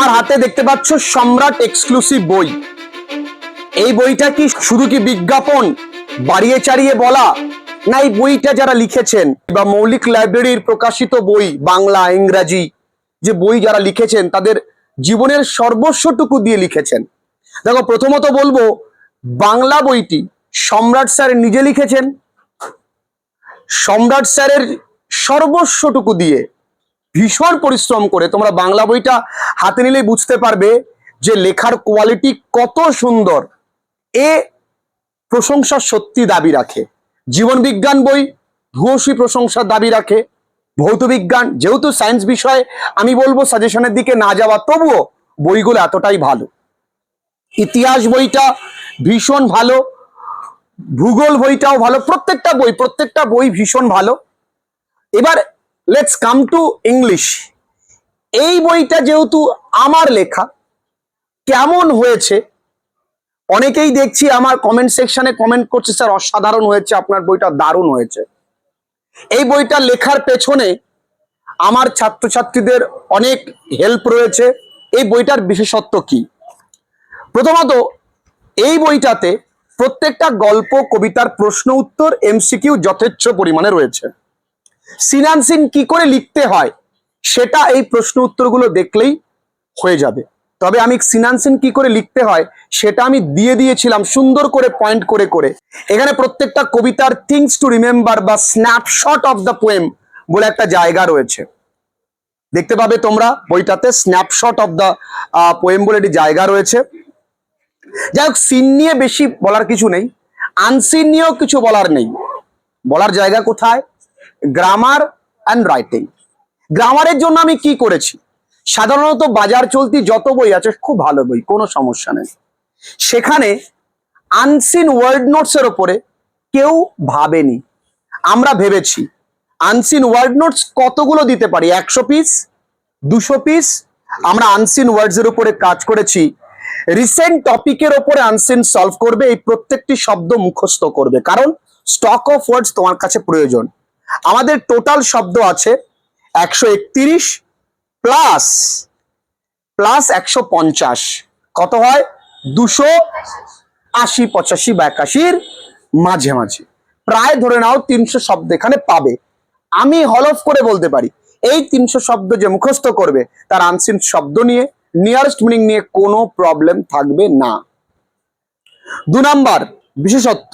আমার হাতে দেখতে পাচ্ছ সম্রাট এক্সক্লুসিভ বই। এই বইটা কি শুধু কি বিজ্ঞাপন? বাড়িয়ে চাড়িয়ে বলা? না, এই বইটা যারা লিখেছেন, বা মৌলিক লাইব্রেরির প্রকাশিত বই, বাংলা, ইংরাজি, যে বই যারা লিখেছেন, তাদের জীবনের সর্বস্বটুকু দিয়ে লিখেছেন। দেখো, প্রথমত বলব, বাংলা বইটি সম্রাট স্যার নিজে লিখেছেন। সম্রাট স্যারের সর্বস্বটুকু দিয়ে ভীষণ পরিশ্রম করে তোমরা বাংলা বইটা হাতে নিলেই বুঝতে পারবে যে লেখার কোয়ালিটি কত সুন্দর। এ প্রশংসা সত্যি দাবি রাখে। জীবন বিজ্ঞান বই ভূয়সী প্রশংসার দাবি রাখে। ভৌত বিজ্ঞান, যেহেতু সায়েন্স বিষয়ে আমি বলব সাজেশনের দিকে না যাওয়া, তবুও বইগুলো এতটাই ভালো। ইতিহাস বইটা ভীষণ ভালো, ভূগোল বইটাও ভালো, প্রত্যেকটা বই প্রত্যেকটা বই ভীষণ ভালো। এবার লেটস কাম টু ইংলিশ এই বইটা যেহেতু আমার লেখা, কেমন হয়েছে? অনেকেই দেখছি আমার কমেন্ট সেকশনে কমেন্ট করছে, স্যার, অসাধারণ হয়েছে, আপনার বইটা দারুণ হয়েছে। এই বইটা লেখার পেছনে আমার ছাত্রছাত্রীদের অনেক হেল্প রয়েছে। এই বইটার বিশেষত্ব কি? প্রথমত, এই বইটাতে প্রত্যেকটা গল্প, কবিতার প্রশ্ন উত্তর এমসিকিউ যথেচ্ছ পরিমাণে রয়েছে। সিনানসিন কি করে লিখতে হয়? সেটা এই প্রশ্ন উত্তরগুলো দেখলেই হয়ে যাবে। তবে আমি সিনানসিন কি করে লিখতে হয়, সেটা আমি দিয়ে দিয়েছিলাম সুন্দর করে পয়েন্ট করে করে। এখানে প্রত্যেকটা কবিতার থিংস টু রিমেম্বার বা স্ন্যাপশট অফ দ্য পোয়েম বলে একটা জায়গা রয়েছে। দেখতে পাবে তোমরা বইটাতে স্ন্যাপশট অফ দ্য পোয়েম বলে একটি জায়গা রয়েছে। যাই হোক সিন নিয়ে বেশি বলার কিছু নেই। আনসিন নিয়েও কিছু বলার নেই। বলার জায়গা কোথায়? গ্রামার অ্যান্ড রাইটিং গ্রামারের জন্য আমি কি করেছি? সাধারণত বাজার চলতি যত বই আছে, খুব ভালো বই, কোনো সমস্যা নেই। সেখানে আনসিন ওয়ার্ড নোটস এর ওপরে কেউ ভাবেনি। আমরা ভেবেছি আনসিন ওয়ার্ড নোটস কতগুলো দিতে পারি? একশো পিস দুশো পিস আমরা আনসিন ওয়ার্ডস এর উপরে কাজ করেছি। রিসেন্ট টপিকের ওপরে আনসিন সলভ করবে, এই প্রত্যেকটি শব্দ মুখস্থ করবে। কারণ স্টক অফ ওয়ার্ডস তোমার কাছে প্রয়োজন। আমাদের টোটাল শব্দ আছে একশো একত্রিশ প্লাস প্লাস একশো পঞ্চাশ। কত হয়? দুশো আশি পঁচাশি বা একাশির মাঝে মাঝে। প্রায় ধরে নাও তিনশো শব্দ এখানে পাবে। আমি হলফ করে বলতে পারি, এই তিনশো শব্দ যে মুখস্থ করবে, তার আনসিন শব্দ নিয়ে নিয়ারেস্ট মিনিং নিয়ে কোনো প্রবলেম থাকবে না। দু নাম্বার, বিশেষত্ব।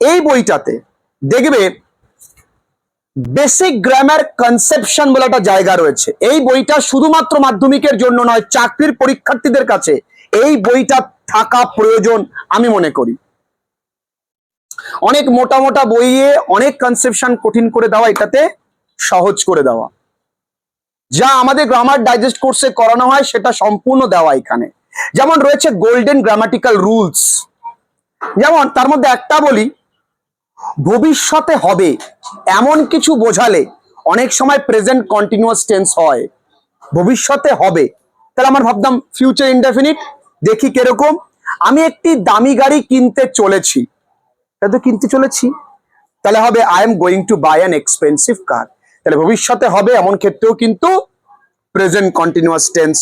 এই বইটাতে দেখবে বেসিক গ্রামার কনসেপশন বলে একটা জায়গা রয়েছে। এই বইটা শুধুমাত্র মাধ্যমিকের জন্য নয়, চাকরির পরীক্ষার্থীদের কাছে এই বইটা থাকা প্রয়োজন আমি মনে করি। অনেক মোটা মোটা বইয়ে অনেক কনসেপশন কঠিন করে দেওয়া, এটাতে সহজ করে দেওয়া। যা আমাদের গ্রামার ডাইজেস্ট কোর্সে করানো হয়, সেটা সম্পূর্ণ দেওয়া এখানে। যেমন রয়েছে গোল্ডেন গ্রামাটিক্যাল রুলস যেমন তার মধ্যে একটা বলি ভবিষ্যতে হবে এমন কিছু বোঝালে অনেক সময় প্রেজেন্ট কন্টিনিউয়াস টেন্স হয়। ভবিষ্যতে হবে। তাহলে আমার ভাবতাম ফিউচার ইনডেফিনিট দেখি কীরকম। আমি একটি দামি গাড়ি কিনতে চলেছি। তা তো কিনতে চলেছি। তাহলে হবে I am going to buy an expensive car তাহলে ভবিষ্যতে হবে এমন ক্ষেত্রেও কিন্তু প্রেজেন্ট কন্টিনিউয়াস টেন্স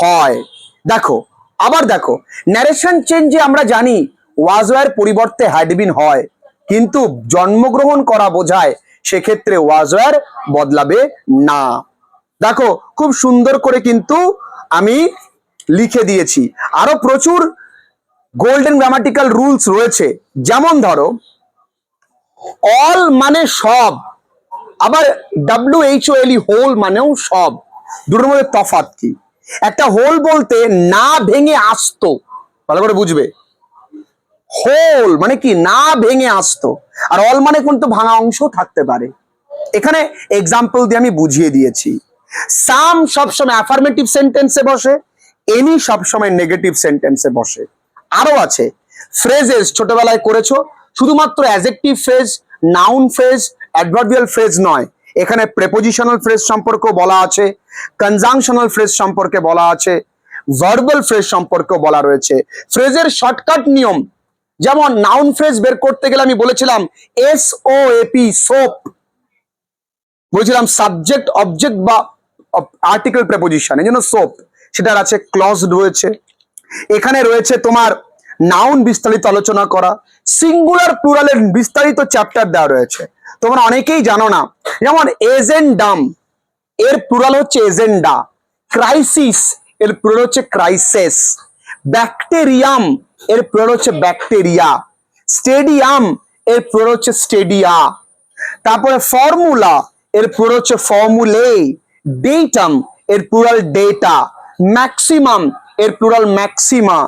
হয়। দেখো, আবার দেখো ন্যারেশন চেঞ্জে আমরা জানি ওয়াজ ওয়ার পরিবর্তে হ্যাডবিন হয়। কিন্তু জন্মগ্রহণ করা বোঝায় সেক্ষেত্রে ওয়াজ ওয়ার বদলাবে না। দেখো, খুব সুন্দর করে কিন্তু আমি লিখে দিয়েছি। আরও প্রচুর গোল্ডেন গ্রামাটিক্যাল রুলস রয়েছে। যেমন ধরো অল মানে সব, আবার W H O L whole মানেও সব। দুটোর মধ্যে তফাত কি? একটা হোল বলতে না ভেঙে আসতো। ভালো করে বুঝবে? হোল মানে কি, না ভেঙে আসতো। আর অল মানে কিন্তু ভাঙা অংশ থাকতে পারে। এখানে এক্সাম্পল দিয়ে আমি বুঝিয়ে দিয়েছি। সাম সবসময় অ্যাফার্মেটিভ সেন্টেন্সে বসে, এনি সবসময় নেগেটিভ সেন্টেন্সে বসে। আরও আছে ফ্রেজেস ছোটবেলায় করেছ, শুধুমাত্র adjective phrase noun phrase adverbial phrase নয়। এখানে প্রেপোজিশনাল ফ্রেজ সম্পর্কেও বলা আছে কনজাংশনাল ফ্রেজ সম্পর্কে বলা আছে ভার্বাল ফ্রেজ সম্পর্কেও বলা রয়েছে। ফ্রেজের শর্টকাট নিয়ম যেমন নাউন ফ্রেজ বের করতে গেলে আমি বলেছিলাম S O A P SOAP বলেছিলাম সাবজেক্ট অবজেক্ট বা আর্টিকেল প্রেপোজিশন এই জন্য সোপ সেটার আছে ক্লজ রয়েছে। এখানে রয়েছে তোমার নাউন বিস্তারিত আলোচনা করা। সিঙ্গুলার প্লুরালের বিস্তারিত চ্যাপ্টার দেওয়া রয়েছে। তোমরা অনেকেই জানো না, যেমন এজেন্ডাম এর প্লুরাল হচ্ছে এজেন্ডা ক্রাইসিস এর প্লুরাল হচ্ছে ক্রাইসিস ব্যাকটেরিয়াম এর প্লুরাল হচ্ছে ব্যাকটেরিয়া। স্টেডিয়াম, এর প্লুরাল হচ্ছে স্টেডিয়া। তারপরে ফর্মুলা, এর প্লুরাল হচ্ছে ফর্মুলে। ডেটাম, এর প্লুরাল ডেটা ম্যাক্সিমাম, এর প্লুরাল ম্যাক্সিমা।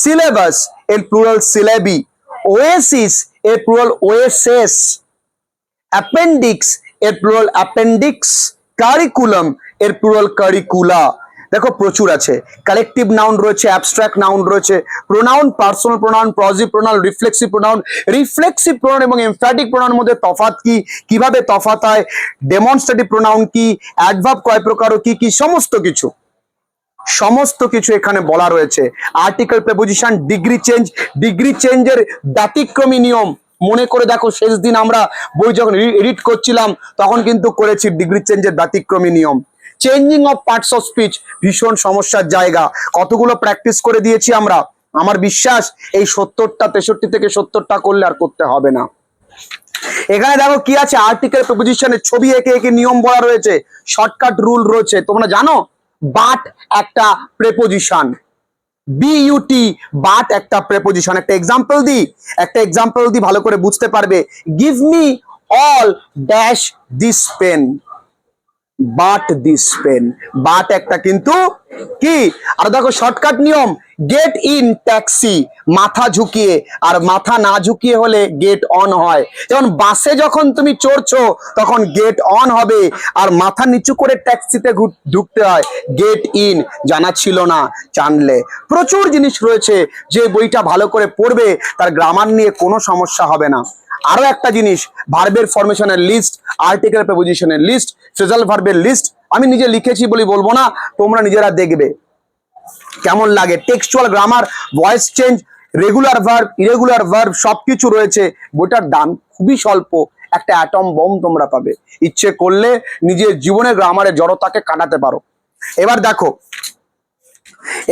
সিলেবাস, এর প্লুরাল সিলেবি ওয়েসিস, এর প্লুরাল ওয়েসেস। অ্যাপেন্ডিক্স, এর প্লুরাল অ্যাপেন্ডিক্স। কারিকুলাম, এর প্লুরাল কারিকুলা দেখো প্রচুর আছে। কালেকটিভ নাউন রয়েছে অ্যাবস্ট্রাক্ট নাউন রয়েছে pronoun personal pronoun positive pronoun reflexive pronoun reflexive pronoun এবং এমফ্যাটিক প্রোনাউন মধ্যে তফাৎ কি? কীভাবে তফাৎ হয়? ডেমনস্ট্রেটিভ প্রোনাউন কি? অ্যাডভার্ব কয় প্রকার কি কি? সমস্ত কিছু। সমস্ত কিছু এখানে বলা রয়েছে। Article preposition degree change degree চেঞ্জের ব্যতিক্রমী নিয়ম। মনে করে দেখো, শেষ দিন আমরা বই যখন এডিট করছিলাম, তখন কিন্তু করেছি ডিগ্রি চেঞ্জের ব্যতিক্রমী নিয়ম। Changing of parts of speech ভীষণ সমস্যার জায়গা। কতগুলো প্র্যাকটিস করে দিয়েছি আমরা। আমার বিশ্বাস, এই সত্তরটা, তেষট্টি থেকে সত্তরটা করলে আর করতে হবে না। এখানে দেখো কি আছে? আর্টিকেল প্রেপোজিশনের ছবি এঁকে এঁকে নিয়ম বলা রয়েছে। শর্টকাট রুল রয়েছে। তোমরা জানো? বাট একটা preposition B U T but একটা প্রেপোজিশন একটা এক্সাম্পল দি একটা এক্সাম্পল দি ভালো করে বুঝতে পারবে। Give me all dash this pen but this pen but একটা কিন্তু কি? আর দেখো শর্টকাট নিয়ম গেট ইন ট্যাক্সি মাথা ঝুঁকিয়ে। আর মাথা না ঝুঁকিয়ে হলে গেট অন হয়। যেমন বাসে যখন তুমি চড়ছো, তখন গেট অন হবে। আর মাথা নিচু করে ট্যাক্সিতে ঢুকতে হয়। গেট ইন জানা ছিল না, জানলে। প্রচুর জিনিস রয়েছে, যে বইটা ভালো করে পড়বে, তার গ্রামার নিয়ে কোনো সমস্যা হবে না। আরও একটা জিনিস ভার্বের ফরমেশনের লিস্ট আর্টিকেল প্রেপোজিশনের লিস্ট ফ্রেজাল ভার্বের লিস্ট আমি নিজে লিখেছি বলি বলব না, তোমরা নিজেরা দেখবে। কেমন লাগে? Textual grammar voice change regular verb irregular verb সবকিছু রয়েছে। বইটার দাম খুবই স্বল্প, একটা অ্যাটম বোম তোমরা পাবে। ইচ্ছে করলে নিজের জীবনে গ্রামারের জড়তাকে কাটাতে পারো। এবার দেখো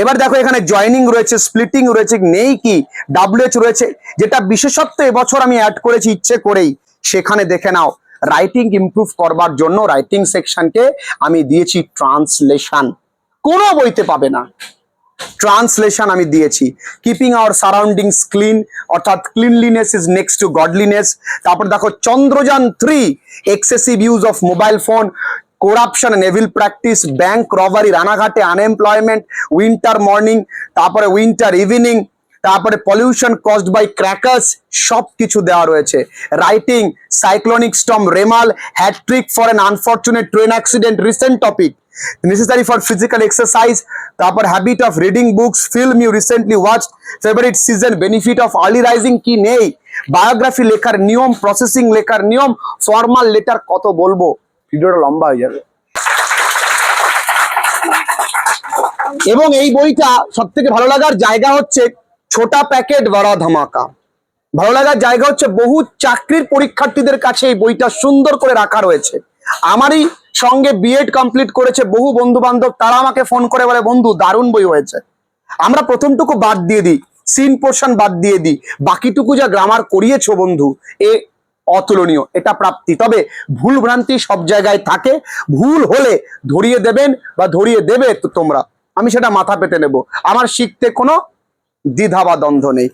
এবার দেখো এখানে জয়নিং রয়েছে স্প্লিটিং রয়েছে, নেই কি? ডাব্লিউএচ রয়েছে, যেটা বিশেষত্ব এবছর আমি অ্যাড করেছি ইচ্ছে করেই। সেখানে দেখে নাও রাইটিং ইমপ্রুভ করবার জন্য রাইটিং সেকশনকে আমি দিয়েছি ট্রান্সলেশন কোনো বইতে পাবে না। ট্রান্সলেশন আমি দিয়েছি। কিপিং আওয়ার সারাউন্ডিংস ক্লিন অর্থাৎ cleanliness is next to godliness তারপর দেখো, Chandrayaan three excessive use of mobile phone corruption Neville practice bank robbery রানাঘাটে আনএমপ্লয়মেন্ট উইন্টার মর্নিং তারপরে উইন্টার ইভিনিং তারপরে পলিউশন কজড বাই ক্র্যাকার্স সব কিছু দেওয়া রয়েছে। Writing cyclonic storm Remal hat trick for an unfortunate train accident recent topic necessary for physical exercise, তারপর habit of reading books film you recently watch favourite season benefit of early rising কি নেই? Biography লেখার নিয়ম processing লেখার নিয়ম formal letter কত বলব? ভিডিওটা লম্বা হয়ে যাবে। এবং এই বইটা সব থেকে ভালো লাগার জায়গা হচ্ছে ছোটা প্যাকেট বড় ধামাকা। ভালো লাগার জায়গা হচ্ছে বহু চাকরির পরীক্ষার্থীদের কাছে এই বইটা সুন্দর করে রাখা রয়েছে। আমারই সঙ্গে বিএড কমপ্লিট করেছে বহু বন্ধু বান্ধব তারা আমাকে ফোন করে বলে, বন্ধু, দারুণ বই হয়েছে। আমরা প্রথমটুকু বাদ দিয়ে দিই সিন পোর্শন বাদ দিয়ে দিই। বাকিটুকু যা গ্রামার করিয়েছো বন্ধু, এ অতুলনীয়, এটা প্রাপ্তি। তবে ভুল ভ্রান্তি সব জায়গায় থাকে। ভুল হলে ধরিয়ে দেবেন বা ধরিয়ে দেবে তোমরা। আমি সেটা মাথা পেতে নেব। আমার শিখতে কোনো দ্বিধা বা দ্বন্দ্ব নেই।